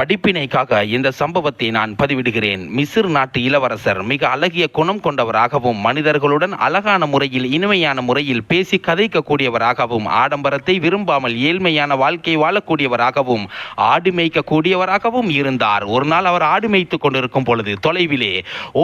படிப்பினைக்காக இந்த சம்பவத்தை நான் பதிவிடுகிறேன். மிசிர் நாட்டு இளவரசர் மிக அழகிய குணம் கொண்டவராகவும் மனிதர்களுடன் அழகான முறையில் இனிமையான முறையில் பேசி கதைக்கக்கூடியவராகவும் ஆடம்பரத்தை விரும்பாமல் ஏழ்மையான வாழ்க்கை வாழக்கூடியவராகவும் ஆடு மேய்க்கக்கூடியவராகவும் இருந்தார். ஒரு நாள் அவர் ஆடு மேய்த்து கொண்டிருக்கும் பொழுது தொலைவிலே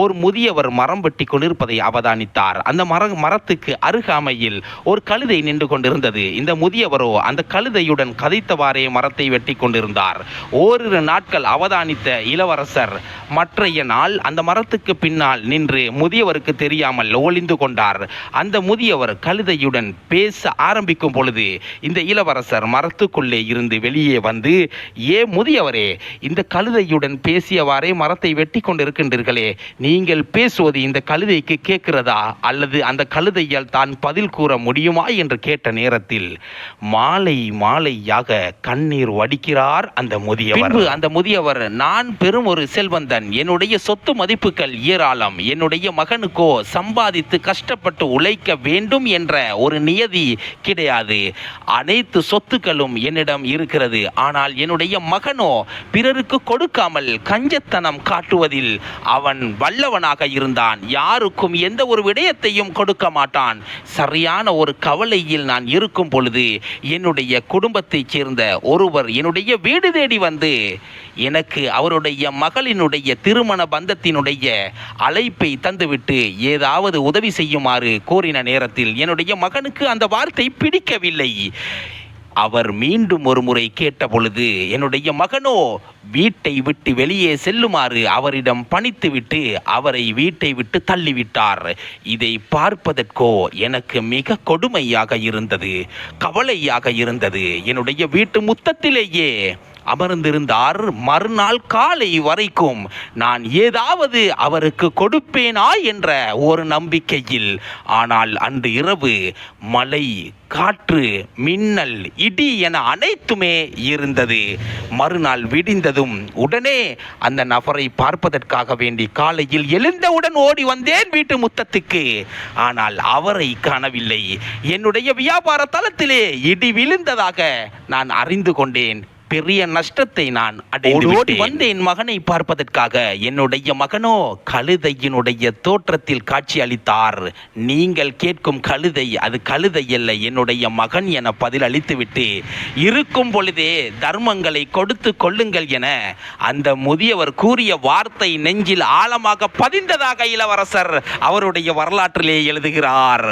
ஓர் முதியவர் மரம் வெட்டி கொண்டிருப்பதை அவதானித்தார். அந்த மர மரத்துக்கு அருகாமையில் ஒரு கழுதை நின்று கொண்டிருந்தது. இந்த முதியவரோ அந்த கழுதையுடன் கதைத்தவாறே மரத்தை வெட்டி கொண்டிருந்தார். ஓரிரு நாட்கள் அவதானித்த இளவரசர் மற்றைய நாள் அந்த மரத்துக்கு பின்னால் நின்று முதியவருக்கு தெரியாமல் ஒளிந்து கொண்டார். அந்த முதியவர் கழுதையுடன் பேச ஆரம்பிக்கும் பொழுது இந்த இளவரசர் மரத்துக்குள்ளே இருந்து வெளியே வந்து ஏ முதியவரே இந்த கழுதையுடன் பேசியவாறே மரத்தை வெட்டி கொண்டிருக்கின்றீர்களே நீங்கள் பேசுவது இந்த கழுதைக்கு கேட்கிறதா? அல்லது அந்த கழுதையால் தான் பதில் கூற முடியுமா? என்று கேட்ட நேரத்தில் மாலை மாலையாக கண்ணீர் வடிக்கிறார் அந்த முதியவர். பின்பு அந்த முதியவர் நான் பெரும் ஒரு செல்வந்தன். என்னுடைய சொத்து மதிப்புகள் ஏராளம். என்னுடைய மகனுக்கோ சம்பாதித்து கஷ்டப்பட்டு உழைக்க வேண்டும் என்ற ஒரு நியதி கிடையாது. அனைத்து சொத்துக்களும் என்னிடம் இருக்கிறது. ஆனால் என்னுடைய மகனோ பிறருக்கு கொடுக்காமல் கஞ்சத்தனம் காட்டுவதில் அவன் வல்லவனாக இருந்தான். யாருக்கும் எந்த ஒரு விடயத்தையும் கொடுக்க மாட்டான். சரியான ஒரு கவலையில் நான் இருக்கும் பொழுது என்னுடைய குடும்பத்தைச் சேர்ந்த ஒருவர் என்னுடைய வீடு தேடி வந்து எனக்கு அவருடைய மகளினுடைய திருமண பந்தத்தினுடைய அழைப்பை தந்துவிட்டு ஏதாவது உதவி செய்யுமாறு கோரின நேரத்தில் என்னுடைய மகனுக்கு அந்த வார்த்தை பிடிக்கவில்லை. அவர் மீண்டும் ஒரு முறை கேட்ட பொழுது என்னுடைய மகனோ வீட்டை விட்டு வெளியே செல்லுமாறு அவரிடம் பணித்துவிட்டு அவரை வீட்டை விட்டு தள்ளிவிட்டார். இதை பார்ப்பதற்கோ எனக்கு மிக கொடுமையாக இருந்தது கவலையாக இருந்தது. என்னுடைய வீட்டு முத்தத்திலேயே அமர்ந்திருந்தார். மறுநாள் காலை வரைக்கும் நான் ஏதாவது அவருக்கு கொடுப்பேனா என்ற ஒரு நம்பிக்கையில். ஆனால் அன்று இரவு மலை காற்று மின்னல் இடி என அனைத்துமே இருந்தது. மறுநாள் விடிந்ததும் உடனே அந்த நபரை பார்ப்பதற்காக வேண்டி காலையில் எழுந்தவுடன் ஓடி வந்தேன் வீட்டு முத்தத்துக்கு. ஆனால் அவரை காணவில்லை. என்னுடைய வியாபார தளத்திலே இடி விழுந்ததாக நான் அறிந்து கொண்டேன். பெரிய நஷ்டத்தை நான் அடைந்து வந்து என் மகனை பார்ப்பதற்காக என்னுடைய மகனோ கழுதையினுடைய தோற்றத்தில் காட்சி அளித்தார். நீங்கள் கேட்கும் கழுதை அது கழுதை அல்ல என்னுடைய மகன் என பதில் அளித்துவிட்டு இருக்கும் பொழுதே தர்மங்களை கொடுத்து கொள்ளுங்கள் என அந்த முதியவர் கூறிய வார்த்தை நெஞ்சில் ஆழமாக பதிந்ததாக இளவரசர் அவருடைய வரலாற்றிலே எழுதுகிறார்.